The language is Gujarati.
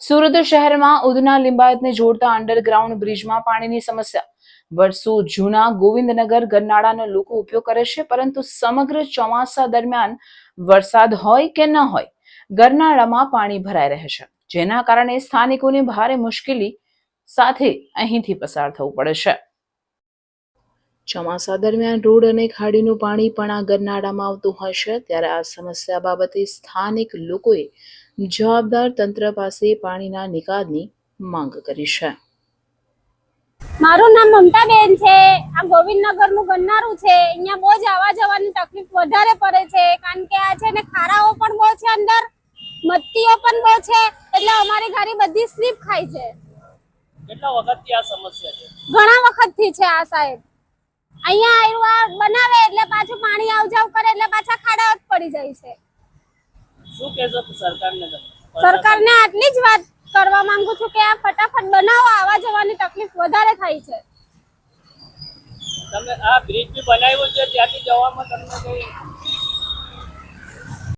સુરત શહેરમાં ઉધના લિંબાયતને જોડતા અંડરગ્રાઉન્ડ બ્રિજમાં પાણીની સમસ્યા. વર્ષો જૂના ગોવિંદનગર ગરનાળાનો લોકો ઉપયોગ કરે છે, પરંતુ સમગ્ર ચોમાસા દરમિયાન વરસાદ હોય કે ન હોય, ગરનાળામાં પાણી ભરાઈ રહે છે. જેના કારણે સ્થાનિકોને ભારે મુશ્કેલી સાથે અહીંથી પસાર થવું પડે છે. ચોમાસા દરમિયાન રોડ અને ખાડીનું પાણી પણ આ ગરનાળામાં આવતું હોય છે, ત્યારે આ સમસ્યા બાબતે સ્થાનિક લોકોએ જવાબદાર તંત્ર પાસે પાણીના નિકાલની માંગ કરી છે. મારું નામ મમતાબેન છે. આ ગોવિંદનગરનું ગન્નારું છે. અહીંયા બહુ જ આવવા જવાની તકલીફ વધારે પડે છે. કારણ કે આ છે ને ખારાઓ પણ બહુ છે અંદર મત્તીઓ પણ બહુ છે. એટલે અમારી ગાડી બધી સ્લીપ ખાય છે. કેટલા વખતથી આ સમસ્યા છે? ઘણા વખતથી છે આ સાહેબ. અહીંયા આવ્યું આ બનાવે એટલે પાછું પાણી આવ જાવ કરે એટલે પાછા ખાડા જ પડી જાય છે. શું કહેશો સરકારને સરકારને આટલી જ વાત કરવા માંગુ છું કે આ ફટાફટ બનાવો આવા જવાની તકલીફ વધારે થાય છે. તમે આ બ્રિજ બી બનાવ્યો છે ત્યાંથી જવામાં તમને કઈ